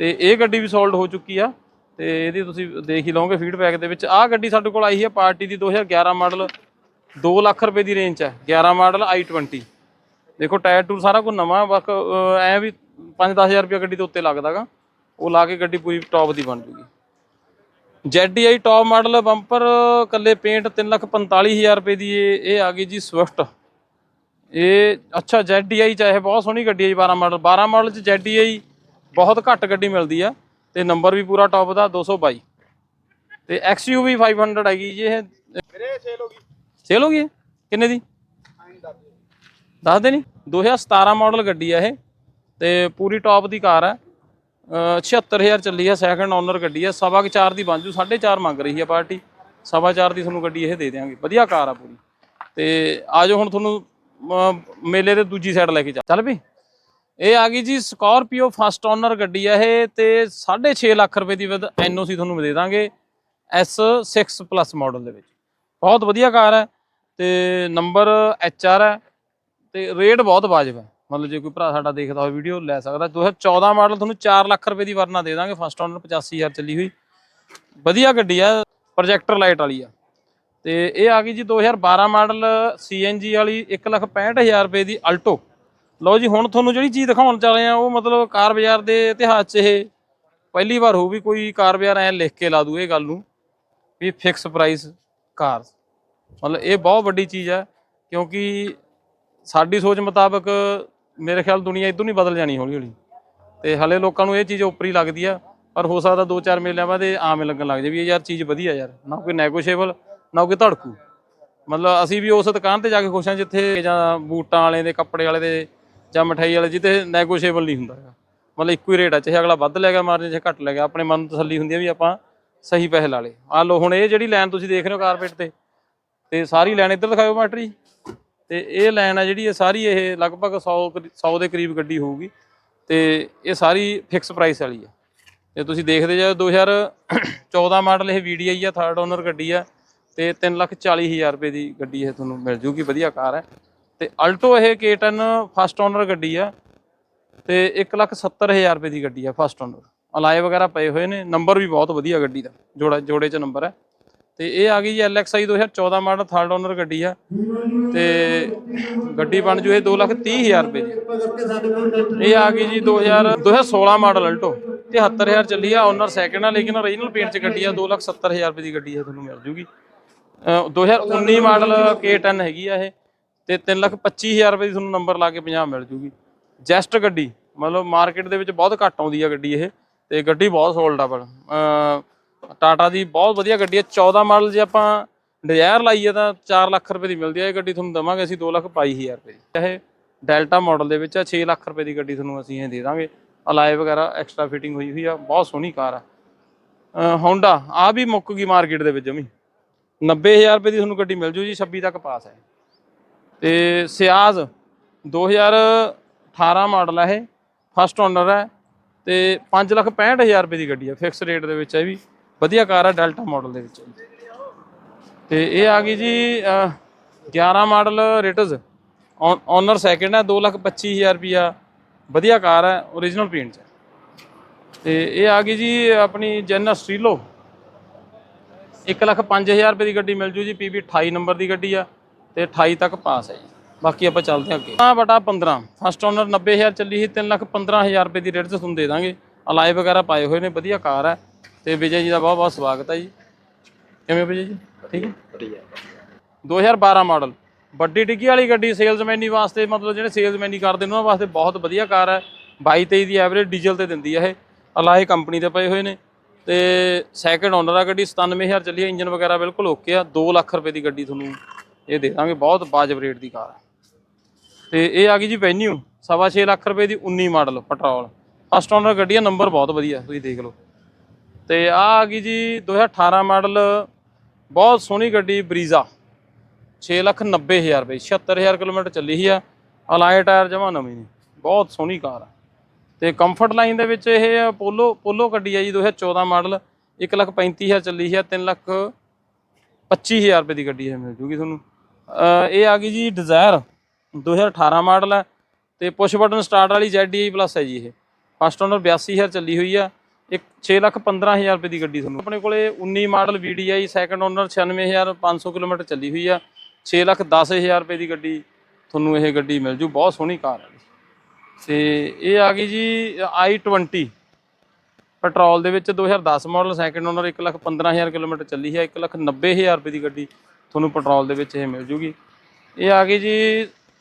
ਤੇ ਇਹ ਗੱਡੀ ਵੀ ਸੋਲਡ ਹੋ ਚੁੱਕੀ ਆ ਤੇ ਇਹਦੀ ਤੁਸੀਂ ਦੇਖ ਹੀ ਲਓਗੇ ਫੀਡਬੈਕ ਦੇ ਵਿੱਚ। ਆਹ ਗੱਡੀ ਸਾਡੇ ਕੋਲ ਆਈ ਹੈ ਪਾਰਟੀ ਦੀ 2011 ਮਾਡਲ 2 ਲੱਖ ਰੁਪਏ ਦੀ ਰੇਂਜ ਚ ਹੈ 11 ਮਾਡਲ i20 ਦੇਖੋ ਟਾਇਰ ਟੂਰ ਸਾਰਾ ਕੁਝ ਨਵਾਂ, ਬਸ ਐ ਵੀ 5-10000 ਰੁਪਏ ਗੱਡੀ ਦੇ ਉੱਤੇ ਲੱਗਦਾਗਾ, ਉਹ ਲਾ ਕੇ ਗੱਡੀ ਪੂਰੀ ਟੌਪ ਦੀ ਬਣ ਜੂਗੀ। ZDI ਟੌਪ ਮਾਡਲ ਬੰਪਰ ਕੱਲੇ ਪੇਂਟ 345000 ਰੁਪਏ ਦੀ ਇਹ ਇਹ ਆ ਗਈ ਜੀ ਸਵਿਫਟ ਇਹ ਅੱਛਾ ZDI ਚ ਇਹ ਬਹੁਤ ਸੋਹਣੀ ਗੱਡੀ ਹੈ ਜੀ 12 ਮਾਡਲ 12 ਮਾਡਲ ਚ ZDI ਬਹੁਤ ਘੱਟ ਗੱਡੀ ਮਿਲਦੀ ਆ ਤੇ ਨੰਬਰ ਵੀ ਪੂਰਾ ਟੌਪ ਦਾ 222 ਤੇ XUV 500 ਹੈਗੀ ਜੀ ਇਹ। ਵੀਰੇ ਸੇਲ ਹੋ ਗਈ। ਸੇਲ ਹੋ ਗਈ? ਕਿੰਨੇ ਦੀ? ਦੱਸ ਦੇ ਨਹੀਂ 2017 ਮਾਡਲ ਗੱਡੀ ਆ ਇਹ। ਤੇ ਪੂਰੀ ਟੌਪ ਦੀ ਕਾਰ ਹੈ 76000 ਚੱਲੀ ਆ ਸੈਕੰਡ ਓਨਰ ਗੱਡੀ ਆ। ਸਵਾ ਕੁ ਚਾਰ ਦੀ ਬਣ ਜੂ 4.5 ਮੰਗ ਰਹੀ ਆ ਪਾਰਟੀ। ਸਵਾ ਚਾਰ ਦੀ ਤੁਹਾਨੂੰ ਗੱਡੀ ਇਹ ਦੇ ਦੇਵਾਂਗੇ ਵਧੀਆ ਕਾਰ ਆ ਪੂਰੀ। ਤੇ ਆਜੋ ਹੁਣ ਤੁਹਾਨੂੰ ਮੇਲੇ ਦੇ ਦੂਜੀ ਸਾਈਡ ਲੈ ਕੇ ਚੱਲ ਚੱਲ ਵੀ। ਇਹ ਆ ਗਈ ਜੀ ਸਕਾਰਪੀਓ ਫਸਟ ਓਨਰ ਗੱਡੀ ਆ ਇਹ, ਤੇ 6.5 ਲੱਖ ਰੁਪਏ ਦੀ ਵਿਦ ਐਨਓਸੀ ਤੁਹਾਨੂੰ ਦੇ ਦਾਂਗੇ S6 ਪਲੱਸ ਮਾਡਲ ਦੇ ਵਿੱਚ। ਬਹੁਤ ਵਧੀਆ ਕਾਰ ਹੈ ਤੇ ਨੰਬਰ HR ਹੈ ਤੇ ਰੇਟ ਬਹੁਤ ਵਾਜਬ ਹੈ ਮਤਲਬ ਜੇ ਕੋਈ ਭਰਾ ਸਾਡਾ ਦੇਖਦਾ ਹੋਵੇ ਵੀਡੀਓ ਲੈ ਸਕਦਾ। 2014 ਮਾਡਲ ਤੁਹਾਨੂੰ 4 ਲੱਖ ਰੁਪਏ ਦੀ ਵਰਨਾ ਦੇ ਦਾਂਗੇ। ਫਸਟ ਓਨਰ 85000 ਚੱਲੀ ਹੋਈ। ਵਧੀਆ ਗੱਡੀ ਆ ਪ੍ਰੋਜੈਕਟਰ ਲਾਈਟ ਵਾਲੀ ਆ। ਤੇ ਇਹ ਆ ਗਈ ਜੀ 2012 ਮਾਡਲ CNG ਵਾਲੀ 165000 ਰੁਪਏ ਦੀ ਅਲਟੋ ਲਓ ਜੀ, ਹੁਣ ਤੁਹਾਨੂੰ ਜਿਹੜੀ ਚੀਜ਼ ਦਿਖਾਉਣ ਚੱਲੇ ਆ, ਉਹ ਮਤਲਬ ਕਾਰ ਬਾਜ਼ਾਰ ਦੇ ਇਤਿਹਾਸ 'ਚ ਇਹ ਪਹਿਲੀ ਵਾਰ ਹੋਊ ਵੀ ਕੋਈ ਕਾਰ ਬਾਜ਼ਾਰ ਐ ਲਿਖ ਕੇ ਲਾ ਦੂ ਇਹ ਗੱਲ ਨੂੰ ਵੀ ਫਿਕਸ ਪ੍ਰਾਈਸ ਕਾਰ ਮਤਲਬ ਇਹ ਬਹੁਤ ਵੱਡੀ ਚੀਜ਼ ਹੈ ਕਿਉਂਕਿ ਸਾਡੀ ਸੋਚ ਮੁਤਾਬਕ ਮੇਰੇ ਖਿਆਲ ਦੁਨੀਆ ਇਦੋਂ ਨਹੀਂ ਬਦਲ ਜਾਣੀ ਹੌਲੀ ਹੌਲੀ। ਤੇ ਹਲੇ ਲੋਕਾਂ ਨੂੰ ਇਹ ਚੀਜ਼ ਉੱਪਰੀ ਲੱਗਦੀ ਆ, ਪਰ ਹੋ ਸਕਦਾ ਦੋ ਚਾਰ ਮੇਲਿਆਂ ਬਾਅਦ ਇਹ ਆਮ ਹੀ ਲੱਗਣ ਲੱਗ ਜਾਵੇ ਵੀ ਇਹ ਯਾਰ ਚੀਜ਼ ਵਧੀਆ ਯਾਰ, ਨਾ ਕੋਈ ਨੈਗੋਸ਼ੀਏਬਲ ਨਾ ਕੋਈ ਧੜਕੂ। ਮਤਲਬ ਅਸੀਂ ਵੀ ਉਸ ਦੁਕਾਨ ਤੇ ਜਾ ਕੇ ਖੁਸ਼ ਹਾਂ ਜਿੱਥੇ ਜਾਂ ਬੂਟਾਂ ਵਾਲੇ ਦੇ, ਕੱਪੜੇ ਵਾਲੇ ਦੇ ਜਾਂ ਮਠਾਈ ਵਾਲੇ ਜਿੱਥੇ ਨੈਗੋਸ਼ੀਏਬਲ ਨਹੀਂ ਹੁੰਦਾ ਹੈਗਾ। ਮਤਲਬ ਇੱਕੋ ਹੀ ਰੇਟ ਆ, ਚਾਹੇ ਅਗਲਾ ਵੱਧ ਲੈ ਗਿਆ ਮਾਰਜਨ ਚਾਹੇ ਘੱਟ ਲੈ ਗਿਆ, ਆਪਣੇ ਮਨ ਨੂੰ ਤਸੱਲੀ ਹੁੰਦੀ ਆ ਵੀ ਆਪਾਂ ਸਹੀ ਪੈਸੇ ਲਾ ਲਏ ਆ ਲੋ ਹੁਣ ਇਹ ਜਿਹੜੀ ਲਾਈਨ ਤੁਸੀਂ ਦੇਖ ਰਹੇ ਹੋ ਕਾਰਪੇਟ ਤੇ ਤੇ ਸਾਰੀ ਲਾਈਨ ਇੱਧਰ ਦਿਖਾਓ ਮਾਸਟਰ ਜੀ। ਤੇ ਇਹ ਲਾਈਨ ਆ ਜਿਹੜੀ ਇਹ ਸਾਰੀ ਇਹ ਲਗਭਗ 100 100 ਦੇ ਕਰੀਬ ਗੱਡੀ ਹੋਊਗੀ ਤੇ ਇਹ ਸਾਰੀ ਫਿਕਸ ਪ੍ਰਾਈਸ ਵਾਲੀ ਆ। ਤੇ ਤੁਸੀਂ ਦੇਖਦੇ ਜਾ 2014 ਮਾਡਲ ਇਹ VDI ਆ ਥਰਡ ਓਨਰ ਗੱਡੀ ਆ ਤੇ 340000 ਰੁਪਏ ਦੀ ਗੱਡੀ ਇਹ ਤੁਹਾਨੂੰ ਮਿਲ ਜੂਗੀ, ਵਧੀਆ ਕਾਰ ਹੈ ਤੇ ਅਲਟੋ ਇਹ K10 ਫਸਟ ਓਨਰ ਗੱਡੀ ਆ ਤੇ 170000 ਰੁਪਏ ਦੀ ਗੱਡੀ ਆ ਫਸਟ ਓਨਰ ਅਲਾਏ ਵਗੈਰਾ ਪਏ ਹੋਏ ਨੇ ਨੰਬਰ ਵੀ ਬਹੁਤ ਵਧੀਆ ਗੱਡੀ ਦਾ, ਜੋੜਾ ਜੋੜੇ 'ਚ ਨੰਬਰ ਹੈ ਤੇ ਇਹ ਆ ਗਈ ਜੀ LXI 2014 ਮਾਡਲ ਥਰਡ ਓਨਰ ਗੱਡੀ ਆ। ਤੇ ਗੱਡੀ ਬਣ ਜੂ ਇਹ 230000 ਰੁਪਏ ਦੀ। ਇਹ ਆ ਗਈ ਜੀ 2000 2016 ਮਾਡਲ ਅਲਟੋ। 73000 ਚੱਲੀ ਆ ਓਨਰ ਸੈਕਿੰਡ ਆ, ਲੇਕਿਨ ਓਰੀਜਨਲ ਪੇਂਟ 'ਚ ਗੱਡੀ ਆ 270000 ਰੁਪਏ ਦੀ ਗੱਡੀ ਇਹ ਤੁਹਾਨੂੰ ਮਿਲ ਜੂਗੀ। ਅਹ 2019 ਮਾਡਲ K10 ਹੈਗੀ ਆ ਇਹ, ਤੇ 325000 ਰੁਪਏ ਦੀ ਤੁਹਾਨੂੰ ਨੰਬਰ ਲਾ ਕੇ 50 ਮਿਲ ਜੂਗੀ। ਜੈਸਟ ਗੱਡੀ, ਮਤਲਬ ਮਾਰਕੀਟ ਦੇ ਵਿੱਚ ਬਹੁਤ ਘੱਟ ਆਉਂਦੀ ਆ ਗੱਡੀ ਇਹ, ਤੇ ਗੱਡੀ ਬਹੁਤ ਸੋਲਡ ਆ ਪਰ। ਟਾਟਾ ਦੀ ਬਹੁਤ ਵਧੀਆ ਗੱਡੀ ਹੈ। 14 ਮਾਡਲ ਜੇ ਆਪਾਂ ਡਿਜ਼ਾਇਰ ਲਾਈਏ ਤਾਂ 4 ਲੱਖ ਰੁਪਏ ਦੀ ਮਿਲਦੀ ਹੈ। ਇਹ ਗੱਡੀ ਤੁਹਾਨੂੰ ਦਵਾਂਗੇ, ਅਸੀਂ 2 ਲੱਖ 22000 ਰੁਪਏ ਦੀ। ਇਹ ਡੈਲਟਾ ਮਾਡਲ ਦੇ ਵਿੱਚ ਆ 6 ਲੱਖ ਰੁਪਏ ਦੀ ਗੱਡੀ ਤੁਹਾਨੂੰ ਅਸੀਂ ਇਹ ਦੇ ਦਾਂਗੇ। ਅਲਾਏ ਵਗੈਰਾ ਐਕਸਟਰਾ ਫਿਟਿੰਗ ਹੋਈ ਹੋਈ ਆ। ਬਹੁਤ ਸੋਹਣੀ ਕਾਰ ਆ। ਹੋਂਡਾ ਆ ਵੀ ਮੁੱਕ ਗਈ ਮਾਰਕੀਟ ਦੇ ਵਿੱਚ ਜਮੀ। 90000 ਰੁਪਏ ਦੀ ਤੁਹਾਨੂੰ ਗੱਡੀ ਮਿਲ ਜੂ ਜੀ। 26 ਤੱਕ ਪਾਸ ਹੈ। ਤੇ ਸਿਆਜ਼ 2018 ਮਾਡਲ ਹੈ ਇਹ। ਫਸਟ ਓਨਰ ਹੈ। ਤੇ 565000 ਰੁਪਏ ਦੀ ਗੱਡੀ ਹੈ ਫਿਕਸ ਰੇਟ ਦੇ ਵਿੱਚ ਹੈ ਵੀ। ਵਧੀਆ ਕਾਰ ਹੈ ਡੈਲਟਾ ਮਾਡਲ ਦੇ ਵਿੱਚ। ਹੈ ਤੇ ਇਹ ਆ ਗਈ ਜੀ ਅਹ, 11 ਮਾਡਲ ਰਿਟਸ। ਓਨਰ ਸੈਕਿੰਡ ਹੈ 225000 ਰੁਪਿਆ ਵਧੀਆ ਕਾਰ ਹੈ origignal ਪੇਂਟ 'ਚ। ਤੇ ਇਹ ਆ ਗਈ ਜੀ ਆਪਣੀ ਜੈਨ ਸਟੀਲੋ। 105000 ਰੁਪਏ ਦੀ ਗੱਡੀ ਮਿਲ ਜੂ ਜੀ ਪੀਬੀ 28 ਨੰਬਰ ਦੀ ਗੱਡੀ ਆ ਤੇ 28 ਤੱਕ ਪਾਸ ਹੈ ਜੀ। ਬਾਕੀ ਆਪਾਂ ਚੱਲਦੇ ਹਾਂ ਅੱਗੇ। ਆ ਬਟਾ 15 ਫਸਟ ਓਨਰ 90000 ਚੱਲੀ ਸੀ 315000 ਰੁਪਏ ਦੀ ਰੇਟ 'ਚ ਤੁਹਾਨੂੰ ਦੇ ਦਾਂਗੇ। ਅਲਾਈ ਵਗੈਰਾ ਪਾਏ ਹੋਏ ਨੇ ਵਧੀਆ ਕਾਰ ਹੈ। ਤੇ ਵਿਜੇ ਜੀ ਦਾ ਬਹੁਤ ਬਹੁਤ ਸਵਾਗਤ ਹੈ ਜੀ। ਕਿਵੇਂ ਵਿਜੇ ਜੀ? ਠੀਕ ਹੈ? 2012 ਮਾਡਲ। ਵੱਡੀ ਡਿੱਗੀ ਵਾਲੀ ਗੱਡੀ ਸੇਲਜ਼ਮੈਨੀ ਵਾਸਤੇ ਮਤਲਬ ਜਿਹੜੇ ਸੇਲਜ਼ਮੈਨੀ ਕਰਦੇ ਨੇ ਉਹਨਾਂ ਵਾਸਤੇ ਬਹੁਤ ਵਧੀਆ ਕਾਰ ਹੈ। 22 23 ਦੀ ਐਵਰੇਜ ਡੀਜ਼ਲ ਤੇ ਦਿੰਦੀ ਹੈ ਇਹ। ਅਲਾਈ ਕੰਪਨੀ ਦੇ ਪਏ ਹੋਏ ਨੇ। ਤੇ ਸੈਕਿੰਡ ਓਨਰ ਆ ਗੱਡੀ 97000 ਚੱਲੀ ਹੈ ਇੰਜਨ ਵਗੈਰਾ ਬਿਲਕੁਲ ਓਕੇ ਆ। 2 ਲੱਖ ਰੁਪਏ ਦੀ ਗੱਡੀ ਤੁਹਾਨੂੰ ਇਹ ਦੇ ਦਾਂਗੇ। ਬਹੁਤ ਵਾਜਬ ਰੇਟ ਦੀ ਕਾਰ ਹੈ ਤੇ ਇਹ ਆ ਗਈ ਜੀ ਵੈਨਿਊ ਸਵਾ ਛੇ ਲੱਖ ਰੁਪਏ ਦੀ 19 ਮਾਡਲ ਪੈਟਰੋਲ ਫਸਟ ਓਨਰ ਗੱਡੀ ਆ ਨੰਬਰ ਬਹੁਤ ਵਧੀਆ ਤੁਸੀਂ ਦੇਖ ਲਓ। ਤੇ ਆ ਆ ਗਈ ਜੀ 2018 ਮਾਡਲ, ਬਹੁਤ ਸੋਹਣੀ ਗੱਡੀ ਬਰੀਜ਼ਾ। 690000 ਰੁਪਏ 76000 ਕਿਲੋਮੀਟਰ ਚੱਲੀ ਹੀ ਆ। ਅਲਾਈ ਟਾਇਰ ਜਮਾ ਨਵੀਂ ਨੇ ਬਹੁਤ ਸੋਹਣੀ ਕਾਰ ਆ। ਤੇ ਕੰਫਰਟ ਲਾਈਨ ਦੇ ਵਿੱਚ ਇਹ ਪੋਲੋ ਪੋਲੋ ਗੱਡੀ ਆ ਜੀ 2014 ਮਾਡਲ 135000 ਚੱਲੀ ਹੈ 3 ਲੱਖ 25000 ਰੁਪਏ ਦੀ ਗੱਡੀ ਹੈ ਮਿਲ ਜੂਗੀ ਤੁਹਾਨੂੰ। ਇਹ ਆ ਗਈ ਜੀ ਡਿਜ਼ਾਇਰ 2018 ਮਾਡਲ ਹੈ ਤੇ ਪੁਸ਼ ਬਟਨ ਸਟਾਰਟ ਵਾਲੀ ZDI ਪਲੱਸ ਹੈ ਜੀ ਇਹ। ਫਸਟ ਓਨਰ 82000 ਚੱਲੀ ਹੋਈ ਆ। ਇੱਕ 6 ਲੱਖ 15000 ਰੁਪਏ ਦੀ ਗੱਡੀ ਤੁਹਾਨੂੰ। ਆਪਣੇ ਕੋਲੇ 19 model VDI second owner 96500 kilometre ਚੱਲੀ ਹੋਈ ਆ। 6 ਲੱਖ 10000 ਰੁਪਏ ਦੀ ਗੱਡੀ ਤੁਹਾਨੂੰ ਇਹ ਗੱਡੀ ਮਿਲ ਜੂ। ਬਹੁਤ ਸੋਹਣੀ ਕਾਰ ਹੈ ਤੇ ਇਹ ਆ ਗਈ ਜੀ i20 ਪੈਟਰੋਲ ਦੇ ਵਿੱਚ 2010 ਮਾਡਲ ਸੈਕਿੰਡ ਓਨਰ 115000 ਕਿਲੋਮੀਟਰ ਚੱਲੀ ਹੈ। 190000 ਰੁਪਏ ਦੀ ਗੱਡੀ ਤੁਹਾਨੂੰ ਪੈਟਰੋਲ ਦੇ ਵਿੱਚ ਇਹ ਮਿਲ ਜੂਗੀ। ਇਹ ਆ ਗਈ ਜੀ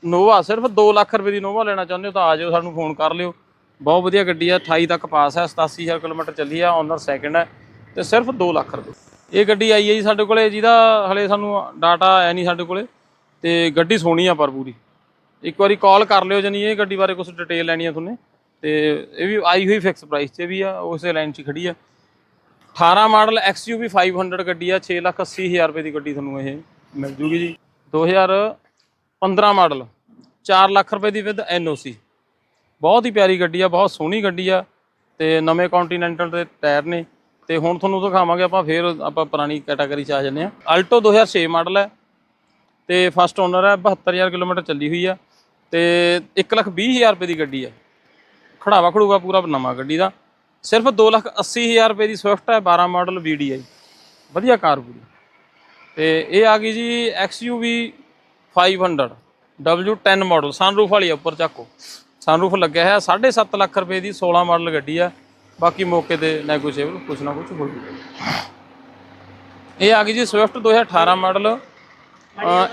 ਨੋਵਾ ਸਿਰਫ 2 ਲੱਖ ਰੁਪਏ ਦੀ ਨੋਵਾ ਲੈਣਾ ਚਾਹੁੰਦੇ ਹੋ ਤਾਂ ਆ ਜਾਓ ਸਾਨੂੰ ਫੋਨ ਕਰ ਲਿਓ। ਬਹੁਤ ਵਧੀਆ ਗੱਡੀ ਆ 28 ਤੱਕ ਪਾਸ ਹੈ 87000 ਕਿਲੋਮੀਟਰ ਚੱਲੀ ਆ ਓਨਰ ਸੈਕਿੰਡ ਹੈ ਤੇ ਸਿਰਫ 2 ਲੱਖ ਰੁਪਏ। ਇਹ ਗੱਡੀ ਆਈ ਹੈ ਜੀ ਸਾਡੇ ਕੋਲੇ, ਜਿਹਦਾ ਹਲੇ ਸਾਨੂੰ ਡਾਟਾ ਆਇਆ ਨਹੀਂ ਸਾਡੇ ਕੋਲੇ, ਤੇ ਗੱਡੀ ਸੋਹਣੀ ਆ ਪਰ ਪੂਰੀ। ਇੱਕ ਵਾਰੀ ਕਾਲ ਕਰ ਲਿਓ ਜਣੀ ਇਹ ਗੱਡੀ ਬਾਰੇ ਕੁਝ ਡਿਟੇਲ ਲੈਣੀ ਆ ਤੁਹਾਨੂੰ। ਤੇ ਇਹ ਵੀ ਆਈ ਹੋਈ ਫਿਕਸ ਪ੍ਰਾਈਸ 'ਚ ਵੀ ਆ, ਉਸੇ ਲਾਈਨ 'ਚ ਹੀ ਖੜੀ ਆ। 18 ਮਾਡਲ XUV 500 ਗੱਡੀ ਆ 680000 ਰੁਪਏ ਦੀ ਗੱਡੀ ਤੁਹਾਨੂੰ ਇਹ ਮਿਲ ਜੂਗੀ ਜੀ। 2015 ਮਾਡਲ 4 ਲੱਖ ਰੁਪਏ ਦੀ ਵਿਦ NOC ਬਹੁਤ ਹੀ ਪਿਆਰੀ ਗੱਡੀ ਆ, ਬਹੁਤ ਸੋਹਣੀ ਗੱਡੀ ਆ ਤੇ ਨਵੇਂ ਕੰਟੀਨੈਂਟਲ ਦੇ ਟਾਇਰ ਨੇ ਤੇ ਹੁਣ ਤੁਹਾਨੂੰ ਦਿਖਾਵਾਂਗੇ ਆਪਾਂ ਫੇਰ ਆਪਾਂ ਪੁਰਾਣੀ ਕੈਟਾਗਰੀ 'ਚ ਆ ਜੰਨੇ ਆ ਆਲਟੋ 2006 ਮਾਡਲ ਹੈ ਤੇ ਫਸਟ ਓਨਰ ਹੈ 72000 ਕਿਲੋਮੀਟਰ ਚੱਲੀ ਹੋਈ ਆ ਤੇ 120000 ਰੁਪਏ ਦੀ ਗੱਡੀ ਆ। ਖੜਾਵਾ ਖੜੂਗਾ ਪੂਰਾ ਨਵਾਂ ਗੱਡੀ ਦਾ। ਸਿਰਫ 280000 ਰੁਪਏ ਦੀ ਸਵਿਫਟ ਹੈ 12 ਮਾਡਲ VDI ਵਧੀਆ ਕਾਰ ਪੂਰੀ। ਤੇ ਇਹ ਆ ਗਈ ਜੀ XUV 500 W10 ਮਾਡਲ ਸਨਰੂਫ ਵਾਲੀ ਉੱਪਰ ਚੱਕੋ। ਸਨਰੂਫ ਲੱਗਿਆ ਹੈ 7.5 ਲੱਖ ਰੁਪਏ ਦੀ 16 ਮਾਡਲ ਗੱਡੀ ਆ। ਬਾਕੀ ਮੌਕੇ ਤੇ ਨੈਗੋਸ਼ੀਏਬਲ ਕੁਛ ਨਾ ਕੁਛ ਹੋ ਜੂਗਾ ਇਹ ਆ ਗਈ ਜੀ ਸਵਿਫਟ 2018 ਮਾਡਲ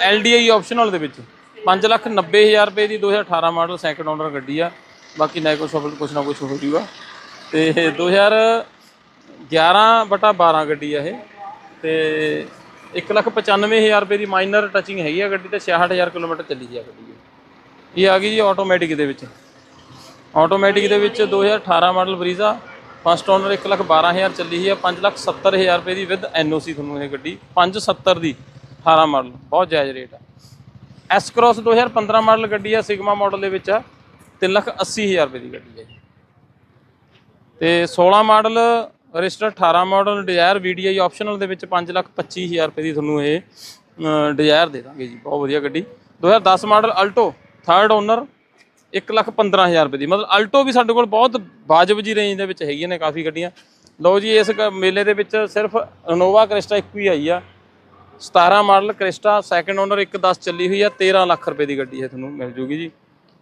LDI ਆਪਸ਼ਨਲ ਦੇ ਵਿੱਚ। 590000 ਰੁਪਏ ਦੀ 2018 ਮਾਡਲ ਸੈਕੰਡ ਓਨਰ ਗੱਡੀ ਆ। ਬਾਕੀ ਨੈਗੋਸ਼ੀਏਬਲ ਕੁਛ ਨਾ ਕੁਛ ਹੋ ਜੂਗਾ। ਤੇ 2011 ਬਟਾ 12 ਗੱਡੀ ਆ ਇਹ। ਤੇ 195000 ਰੁਪਏ ਦੀ ਮਾਈਨਰ ਟੱਚਿੰਗ ਹੈਗੀ ਆ ਗੱਡੀ ਤੇ 66000 ਕਿਲੋਮੀਟਰ ਚੱਲੀ ਜੀ ਆ ਗੱਡੀ। ਇਹ ਆ ਗਈ ਜੀ ਆਟੋਮੈਟਿਕ ਦੇ ਵਿੱਚ। ਆਟੋਮੈਟਿਕ ਦੇ ਵਿੱਚ 2018 ਮਾਡਲ ਬਰੀਜ਼ਾ ਫਸਟ ਓਨਰ 112000 ਚੱਲੀ ਸੀ ਆ 570000 ਰੁਪਏ ਦੀ ਵਿਦ ਐਨਓਸੀ ਤੁਹਾਨੂੰ ਇਹ ਗੱਡੀ 570 ਦੀ 18 ਮਾਡਲ, ਬਹੁਤ ਜਾਇਜ਼ ਰੇਟ ਆ ਐਸ ਕ੍ਰੋਸ 2015 ਮਾਡਲ ਗੱਡੀ ਆ ਸਿਗਮਾ ਮਾਡਲ ਦੇ ਵਿੱਚ ਆ 380000 ਰੁਪਏ ਦੀ ਗੱਡੀ ਹੈ ਜੀ। ਤੇ 16 model, register 18 model Dzire VDI optional ਦੇ ਵਿੱਚ 525000 ਰੁਪਏ ਦੀ ਤੁਹਾਨੂੰ ਇਹ ਡਿਜ਼ਾਇਰ ਦੇ ਦਾਂਗੇ ਜੀ, ਬਹੁਤ ਵਧੀਆ ਗੱਡੀ 2010 ਮਾਡਲ ਅਲਟੋ ਥਰਡ ਓਨਰ 115000 ਰੁਪਏ ਦੀ। ਮਤਲਬ ਅਲਟੋ ਵੀ ਸਾਡੇ ਕੋਲ ਬਹੁਤ ਵਾਜਬ ਜੀ ਰੇਂਜ ਦੇ ਵਿੱਚ ਹੈਗੀਆਂ ਨੇ ਕਾਫੀ ਗੱਡੀਆਂ। ਲਓ ਜੀ, ਇਸ ਗ- ਮੇਲੇ ਦੇ ਵਿੱਚ ਸਿਰਫ ਇਨੋਵਾ ਕ੍ਰਿਸਟਾ ਇੱਕ ਹੀ ਆਈ ਆ। 17 ਮਾਡਲ ਕ੍ਰਿਸਟਾ ਸੈਕੰਡ ਓਨਰ 110 ਚੱਲੀ ਹੋਈ ਆ 13 ਲੱਖ ਰੁਪਏ ਦੀ ਗੱਡੀ ਹੈ ਤੁਹਾਨੂੰ ਮਿਲ ਜੂਗੀ ਜੀ।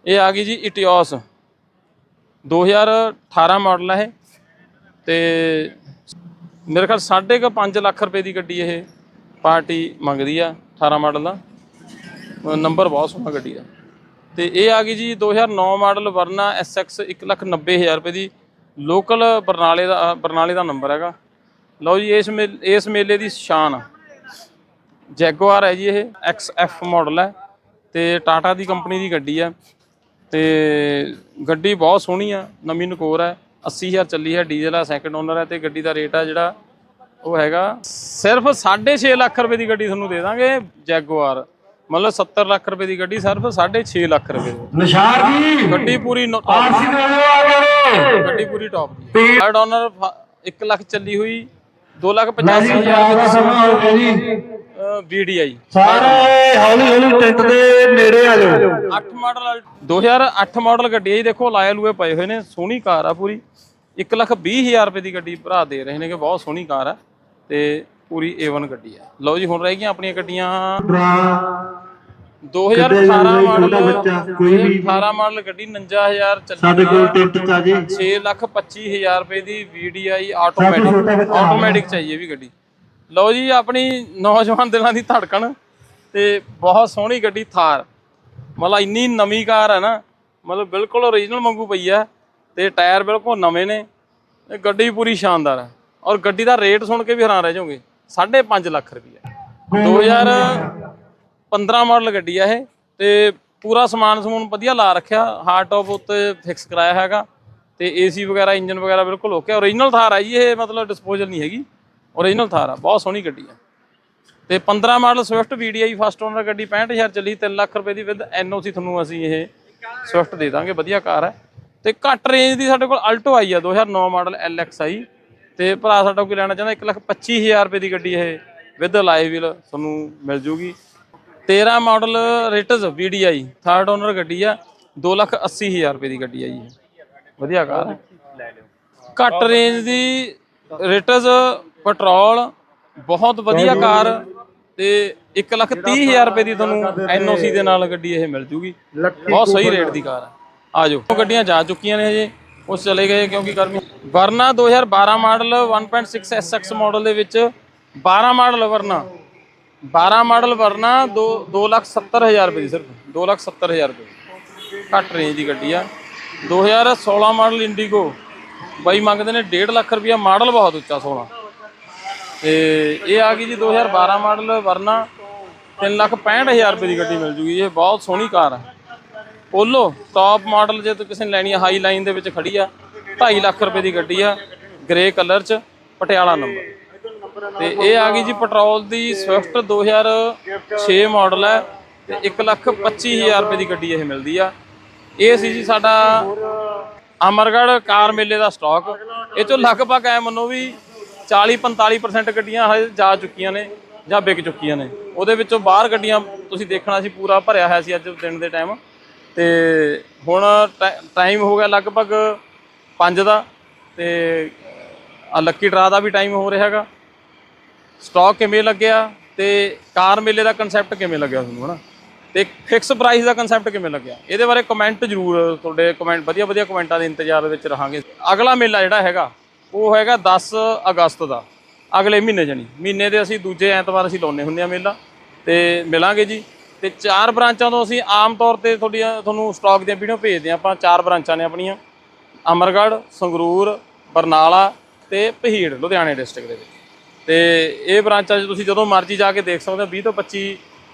ਇਹ ਆ ਗਈ ਜੀ ਇਟਿਓਸ 2018 ਮਾਡਲ ਹੈ ਇਹ। ਤੇ ਮੇਰੇ ਖਿਆਲ ਸਾਢੇ ਕੁ 5 ਲੱਖ ਰੁਪਏ ਦੀ ਗੱਡੀ ਇਹ ਪਾਰਟੀ ਮੰਗਦੀ ਆ 18 ਮਾਡਲ ਦਾ। ਨੰਬਰ ਬਹੁਤ ਸੋਹਣਾ ਗੱਡੀ ਦਾ ਤੇ ਇਹ ਆ ਗਈ ਜੀ 2009 ਮਾਡਲ ਵਰਨਾ SX 190000 ਰੁਪਏ ਦੀ ਲੋਕਲ ਬਰਨਾਲੇ ਦਾ ਬਰਨਾਲੇ ਦਾ ਨੰਬਰ ਹੈਗਾ। ਲਓ ਜੀ, ਇਸ ਮੇਲ- ਇਸ ਮੇਲੇ ਦੀ ਸ਼ਾਨ। ਆ ਜੈਗੁਆਰ ਹੈ ਜੀ ਇਹ XF ਮਾਡਲ ਹੈ ਤੇ ਟਾਟਾ ਦੀ ਕੰਪਨੀ ਦੀ ਗੱਡੀ ਹੈ ਤੇ ਗੱਡੀ ਬਹੁਤ ਸੋਹਣੀ ਆ, ਨਵੀਂ ਨਕੋਰ ਹੈ 80000 ਚੱਲੀ ਹੈ, ਡੀਜ਼ਲ ਆ ਸੈਕੰਡ ਓਨਰ ਹੈ ਤੇ ਗੱਡੀ ਦਾ ਰੇਟ ਆ ਜਿਹੜਾ ਉਹ ਹੈਗਾ ਸਿਰਫ 6.5 ਲੱਖ ਰੁਪਏ ਦੀ ਗੱਡੀ ਤੁਹਾਨੂੰ ਦੇ ਦਾਂਗੇ ਜੈਗੁਆਰ ਮਤਲਬ 70 ਲੱਖ ਰੁਪਏ ਦੀ ਗੱਡੀ ਸਿਰਫ 6.5 ਲੱਖ ਰੁਪਏ ਦੀ। ਨਿਸ਼ਾਰ ਜੀ ਗੱਡੀ ਪੂਰੀ ਨੋ- ਆਰਸੀ ਦੇ। ਲੋ ਆ ਗਏ ਗੱਡੀ ਪੂਰੀ ਟੌਪ ਦੀ। ਹੈ ਥਰਡ ਓਨਰ 1 ਲੱਖ ਚੱਲੀ ਹੋਈ 2 ਲੱਖ ਲੈ ਜੀ 85000 ਪੰਜਾਬ ਦਾ ਸਮਾਂ ਹੋ ਗਿਆ ਜੀ। VDI ਸਾਰੇ ਹੌਲੀ ਹੌਲੀ ਟੈਂਟ ਦੇ ਨੇੜੇ ਆ ਜਾਓ। 8 ਮਾਡਲ 2008 ਮਾਡਲ ਗੱਡੀ ਹੈ ਜੀ ਦੇਖੋ ਲਾਏ ਲੂਏ ਪਏ ਹੋਏ ਨੇ ਸੋਹਣੀ ਕਾਰ ਆ ਪੂਰੀ। 1 ਲੱਖ 20000 ਰੁਪਏ ਦੀ ਗੱਡੀ ਭਰਾ ਦੇ ਰਹੇ ਨੇ ਕਿ ਬਹੁਤ ਸੋਹਣੀ ਕਾਰ ਆ। ਤੇ ਪੂਰੀ A1 ਗੱਡੀ ਆ। ਲਓ ਜੀ ਹੁਣ ਰਹਿ ਗਈਆਂ ਆਪਣੀਆਂ ਗੱਡੀਆਂ। 2018 ਮਾਡਲ ਛੋਟਾ ਬੱਚਾ, ਕੋਈ ਵੀ। 18 ਮਾਡਲ ਗੱਡੀ 59000 ਚੱਲੀ ਸਾਡੇ ਕੋਲ ਟੈਂਟ ਚ ਆ ਜੇ। 6 ਲੱਖ 25000 ਰੁਪਏ ਦੀ VDI ਛੋਟਾ ਆਟੋਮੈਟਿਕ ਬੱਚਾ ਆਟੋਮੈਟਿਕ ਚਾਹੀਏ ਵੀ ਗੱਡੀ। ਲਓ ਜੀ ਆਪਣੀ ਨੌਜਵਾਨ ਦਿਲਾਂ ਦੀ ਧੜਕਣ ਤੇ ਬਹੁਤ ਸੋਹਣੀ ਗੱਡੀ ਥਾਰ। ਮਤਲਬ ਇੰਨੀ ਨਵੀਂ ਕਾਰ ਹੈ ਨਾ ਮਤਲਬ ਬਿਲਕੁਲ ਓਰੀਜਨਲ ਵਾਂਗੂ ਪਈ ਆ ਤੇ ਟਾਇਰ ਬਿਲਕੁਲ ਨਵੇਂ ਨੇ ਤੇ ਗੱਡੀ ਪੂਰੀ ਸ਼ਾਨਦਾਰ ਹੈ। ਔਰ ਗੱਡੀ ਦਾ ਰੇਟ ਸੁਣ ਕੇ ਵੀ ਹੈਰਾਨ ਰਹਿ ਜਾਓਗੇ 5.5 ਲੱਖ ਰੁਪਈਆ। 2015 ਮਾਡਲ ਗੱਡੀ ਆ ਇਹ ਤੇ ਪੂਰਾ ਸਮਾਨ ਸਮੂਨ ਵਧੀਆ ਲਾ ਰੱਖਿਆ ਹਾਰਡ ਟੌਪ ਉੱਤੇ ਫਿਕਸ ਕਰਾਇਆ ਹੈਗਾ ਤੇ ਏਸੀ ਵਗੈਰਾ ਇੰਜਨ ਵਗੈਰਾ ਬਿਲਕੁਲ ਓਕੇ ਓਰੀਜਨਲ ਥਾਰ ਆ ਜੀ ਇਹ, ਮਤਲਬ ਡਿਸਪੋਜ਼ਲ ਨਹੀਂ ਹੈਗੀ। ਓਰੀਜਨਲ ਥਾਰ ਆ, ਬਹੁਤ ਸੋਹਣੀ ਗੱਡੀ ਆ। ਤੇ 15 model Swift VDI first owner ਗੱਡੀ 65000 ਚੱਲੀ 3 ਲੱਖ ਰੁਪਏ ਦੀ ਵਿਦ NOC ਤੁਹਾਨੂੰ ਅਸੀਂ ਇਹ ਸਵਿਫਟ ਦੇ ਦਾਂਗੇ, ਵਧੀਆ ਕਾਰ ਹੈ ਤੇ ਘੱਟ ਰੇਂਜ ਦੀ ਸਾਡੇ ਕੋਲ ਅਲਟੋ ਆਈ ਆ 2009 ਮਾਡਲ LXi ਤੇ ਭਰਾ ਸਾਡਾ ਕੋਈ ਲੈਣਾ ਚਾਹੁੰਦਾ 1 ਲੱਖ 25000 ਰੁਪਏ ਦੀ ਗੱਡੀ ਇਹ ਵਿਦ ਲਾਈਵ ਵੀਲ ਤੁਹਾਨੂੰ ਮਿਲ ਜੂਗੀ। 13 model Ritz VDI third owner ਗੱਡੀ ਆ 2 ਲੱਖ 80000 ਰੁਪਏ ਦੀ ਗੱਡੀ ਆ ਜੀ। ਵਧੀਆ ਕਾਰ ਹੈ ਘੱਟ ਰੇਂਜ ਦੀ ਰਿਟਸ ਪੈਟਰੋਲ ਬਹੁਤ ਵਧੀਆ ਕਾਰ ਤੇ 1 ਲੱਖ 30 ਹਜ਼ਾਰ ਰੁਪਏ ਦੀ ਤੁਹਾਨੂੰ ਐਨਓਸੀ ਦੇ ਨਾਲ ਗੱਡੀ ਇਹ ਮਿਲ ਜੂਗੀ। ਬਹੁਤ ਸਹੀ ਰੇਟ ਦੀ ਕਾਰ ਹੈ ਆ ਜਾਓ। ਉਹ ਗੱਡੀਆਂ ਜਾ ਚੁੱਕੀਆਂ ਨੇ ਹਜੇ ਉਸ ਚਲੇ ਗਏ ਕਿਉਂਕਿ ਗਰਮੀ। ਵਰਨਾ 2012 ਮਾਡਲ 1.6 SX ਮਾਡਲ ਦੇ ਵਿੱਚ 12 model Verna. 12 model Verna 2 2 lakh 70 ਹਜ਼ਾਰ ਰੁਪਏ ਦੀ ਸਿਰਫ 2 ਲੱਖ 70 ਹਜ਼ਾਰ ਰੁਪਏ ਘੱਟ ਰੇਂਜ ਦੀ ਗੱਡੀ ਆ। 2016 ਮਾਡਲ ਇੰਡੀਗੋ। ਬਾਈ ਮੰਗਦੇ ਨੇ 1.5 ਲੱਖ ਰੁਪਇਆ, ਮਾਡਲ ਬਹੁਤ ਉੱਚਾ 16 ਤੇ ਇਹ ਆ ਗਈ ਜੀ 2012 ਮਾਡਲ ਵਰਨਾ। 3 ਲੱਖ 65 ਹਜ਼ਾਰ ਰੁਪਏ ਦੀ ਗੱਡੀ ਮਿਲ ਜੂਗੀ। ਇਹ ਬਹੁਤ ਸੋਹਣੀ ਕਾਰ ਆ। ਪੋਲੋ ਟਾਪ ਮਾਡਲ ਜੇ ਤੁਸੀਂ ਕਿਸੇ ਨੇ ਲੈਣੀ ਆ ਹਾਈ ਲਾਈਨ ਦੇ ਵਿੱਚ ਖੜੀ ਆ 2.5 ਲੱਖ ਰੁਪਏ ਦੀ ਗੱਡੀ ਆ ਗ੍ਰੇ ਕਲਰ ਚ, ਪਟਿਆਲਾ ਨੰਬਰ ਤੇ ਇਹ ਆ ਗਈ ਜੀ ਪੈਟਰੋਲ ਦੀ ਸਵਿਫਟ 2006 ਮਾਡਲ ਹੈ ਤੇ 1 ਲੱਖ 25 ਹਜ਼ਾਰ ਰੁਪਏ ਦੀ ਗੱਡੀ ਇਹ ਮਿਲਦੀ ਆ। ਇਹ ਸੀ ਜੀ ਸਾਡਾ ਅਮਰਗੜ੍ਹ ਕਾਰ ਮੇਲੇ ਦਾ ਸਟਾਕ ਇਹ ਚੋਂ ਲਗਭਗ ਐ ਮੰਨੋ ਵੀ 40 45% ਗੱਡੀਆਂ ਹਜੇ ਜਾ ਚੁੱਕੀਆਂ ਨੇ ਜਾਂ ਵਿਕ ਚੁੱਕੀਆਂ ਨੇ। ਉਹਦੇ ਵਿੱਚੋਂ ਬਾਹਰ ਗੱਡੀਆਂ ਤੁਸੀਂ ਦੇਖਣਾ ਸੀ, ਪੂਰਾ ਭਰਿਆ ਹੋਇਆ ਸੀ ਅੱਜ ਦਿਨ ਦੇ ਟਾਈਮ ਤੇ ਹੁਣ ਟਾਈਮ ਹੋ ਗਿਆ ਲਗਭਗ 5 ਦਾ ਤੇ ਆ ਲੱਕੀ ਡਰਾ ਦਾ ਵੀ ਟਾਈਮ ਹੋ ਰਿਹਾ ਹੈਗਾ। ਸਟਾਕ ਕਿਵੇਂ ਲੱਗਿਆ ਤੇ ਕਾਰ ਮੇਲੇ ਦਾ ਕਨਸੈਪਟ ਕਿਵੇਂ ਲੱਗਿਆ ਤੁਹਾਨੂੰ, ਹਨਾ? ਤੇ ਫਿਕਸ ਪ੍ਰਾਈਸ ਦਾ ਕਨਸੈਪਟ ਕਿਵੇਂ ਲੱਗਿਆ? ਇਹਦੇ ਬਾਰੇ ਕਮੈਂਟ ਜ਼ਰੂਰ ਤੁਹਾਡੇ ਕਮੈਂਟ ਵਧੀਆ ਵਧੀਆ ਕਮੈਂਟਾਂ ਦੇ ਇੰਤਜ਼ਾਰ ਵਿੱਚ ਰਹਾਂਗੇ। ਅਗਲਾ ਮੇਲਾ ਜਿਹੜਾ ਹੈਗਾ, ਉਹ ਹੈਗਾ 10 ਅਗਸਤ ਦਾ, ਅਗਲੇ ਮਹੀਨੇ ਜਣੀ। ਮਹੀਨੇ ਦੇ ਅਸੀਂ ਦੂਜੇ ਐਤਵਾਰ ਅਸੀਂ ਲਾਉਨੇ ਹੁੰਦੇ ਆ ਮੇਲਾ, ਤੇ ਮਿਲਾਂਗੇ ਜੀ। ਤੇ ਚਾਰ ਬ੍ਰਾਂਚਾਂ ਤੋਂ ਅਸੀਂ ਆਮ ਤੌਰ ਤੇ ਤੁਹਾਡੀਆਂ, ਤੁਹਾਨੂੰ ਸਟਾਕ ਦੀਆਂ ਵੀਡੀਓ ਭੇਜਦੇ ਹਾਂ ਆਪਾਂ, ਚਾਰ ਬ੍ਰਾਂਚਾਂ ਨੇ ਆਪਣੀਆਂ। ਅਮਰਗੜ੍ਹ, ਸੰਗਰੂਰ, ਬਰਨਾਲਾ ਤੇ ਪਹੀੜ ਲੁਧਿਆਣੇ ਡਿਸਟ੍ਰਿਕਟ ਦੇ ਵਿੱਚ। ਤੇ ਇਹ ਬ੍ਰਾਂਚਾਂ 'ਚ ਤੁਸੀਂ ਜਦੋਂ ਮਰਜ਼ੀ ਜਾ ਕੇ ਦੇਖ ਸਕਦੇ ਹੋ 20 ਤੋਂ 25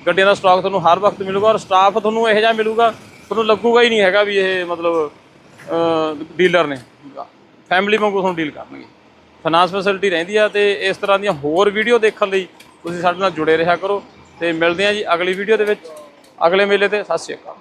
ਗੱਡੀਆਂ ਦਾ ਸਟਾਕ ਤੁਹਾਨੂੰ ਹਰ ਵਕਤ ਮਿਲੂਗਾ ਔਰ ਸਟਾਫ ਤੁਹਾਨੂੰ ਇਹੋ ਜਿਹਾ ਮਿਲੂਗਾ, ਤੁਹਾਨੂੰ ਲੱਗੂਗਾ ਹੀ ਨਹੀਂ ਹੈਗਾ ਵੀ ਇਹ ਮਤਲਬ ਡੀਲਰ ਨੇ। ਫੈਮਿਲੀ ਵਾਂਗੂ ਤੁਹਾਨੂੰ ਡੀਲ ਕਰਨਗੇ। ਫਾਈਨਾਂਸ ਫੈਸਿਲਿਟੀ ਰਹਿੰਦੀ ਆ ਤੇ ਇਸ ਤਰ੍ਹਾਂ ਦੀਆਂ ਹੋਰ ਵੀਡੀਓ ਦੇਖਣ ਲਈ ਤੁਸੀਂ ਸਾਡੇ ਨਾਲ ਜੁੜੇ ਰਿਹਾ ਕਰੋ ਤੇ ਮਿਲਦੇ ਹਾਂ ਜੀ ਅਗਲੀ ਵੀਡੀਓ ਦੇ ਵਿੱਚ। ਅਗਲੇ ਮੇਲੇ ਤੇ ਸਤਿ ਸ਼੍ਰੀ ਅਕਾਲ।